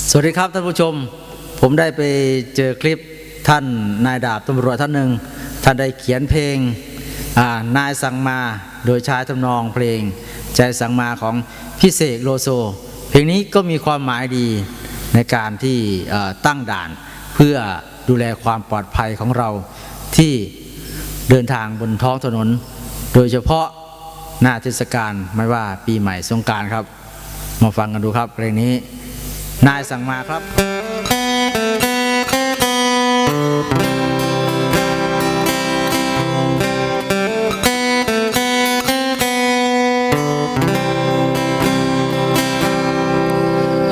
สวัสดีครับท่านผู้ชม ผมได้ไปเจอคลิปท่านนายดาบตำรวจท่านหนึ่งท่านได้เขียนเพลงนายสั่งมาโดยใช้ทำนองเพลง ใจสั่งมาของพี่เสกโลโซ เพลงนี้ก็มีความหมายดีในการที่ตั้งด่าน เพื่อดูแลความปลอดภัยของเราที่เดินทางบนท้องถนน โดยเฉพาะหน้าเทศกาลไม่ว่าปีใหม่สงการครับ มาฟังกันดูครับเพลงนี้ นายสั่งมาครับ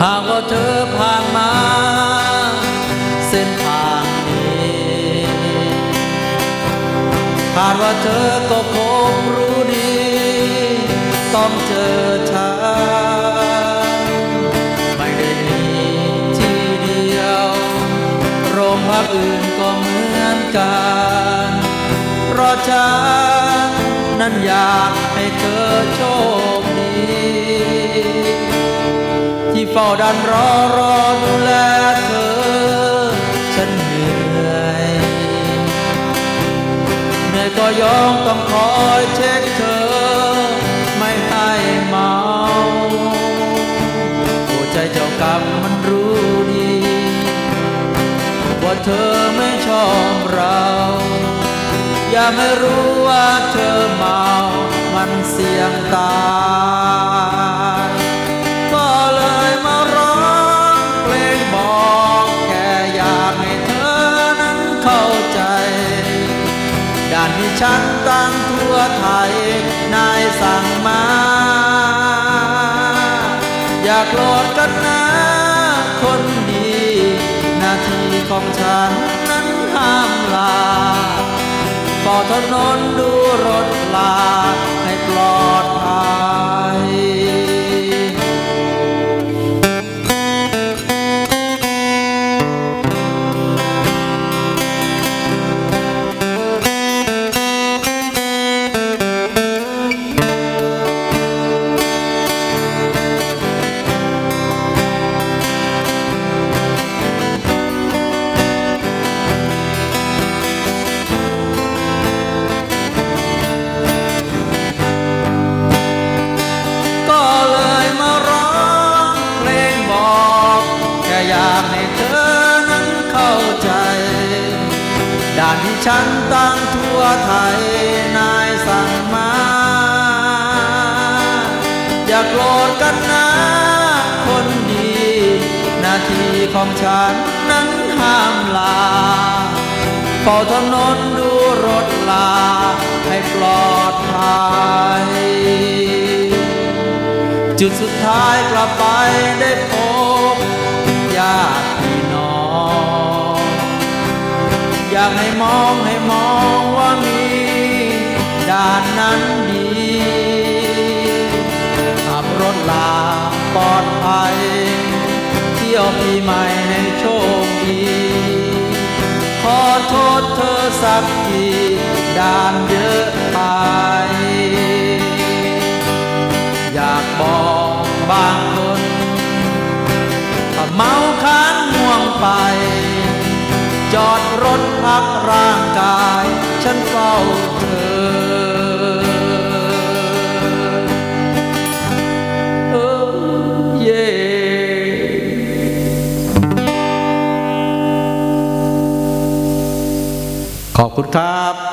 หากว่าเธอผ่านมา เส้นทางนี้คาดว่าเธอก็คงรู้ดี ต้องเจอฉัน โรงพักอื่นก็เหมือนกัน เพราะฉันนั้นอยากให้เธอโชคดี ที่เฝ้าดันรอรอดูแลเธอ ฉันเหนื่อยเหนื่อยก็ยอมต้องคอยเช็คเธอ ไม่ให้เมาโอ้ใจเจ้ากรรม ว่าเธอไม่ชอบเรา อย่าไม่รู้ว่าเธอเมา มันเสี่ยงตายก็เลยมาร้องเพลงบอกแค่อยากให้เธอนั้นเข้าใจด่านที่ฉันตั้งทั่วไทย นายสั่งมา อยากโลดกันนะ ของฉันนั้นห้ามลาปอถนนดูรถลาให้ปลอด ฉันตั้งทั่วไทยนายสั่งมา อย่าโกรธกันนะคนดี นาทีของฉันนั้นห้ามลาเฝ้าถนนดูรถลาให้ปลอดภัยจุดสุดท้ายกลับไปได้พ ให้มองให้มองว่ามีด่านนั้นดีขับรถลาปลอดภัย เที่ยวปีใหม่ให้โชคดีขอโทษเธอสักทีด่านเยอะไป อยากบอกบางคนถ้าเมาค้างง่วงไป จอดรถพักร่างกาย ฉันเฝ้าเธอเออเย่ขอบคุณครับ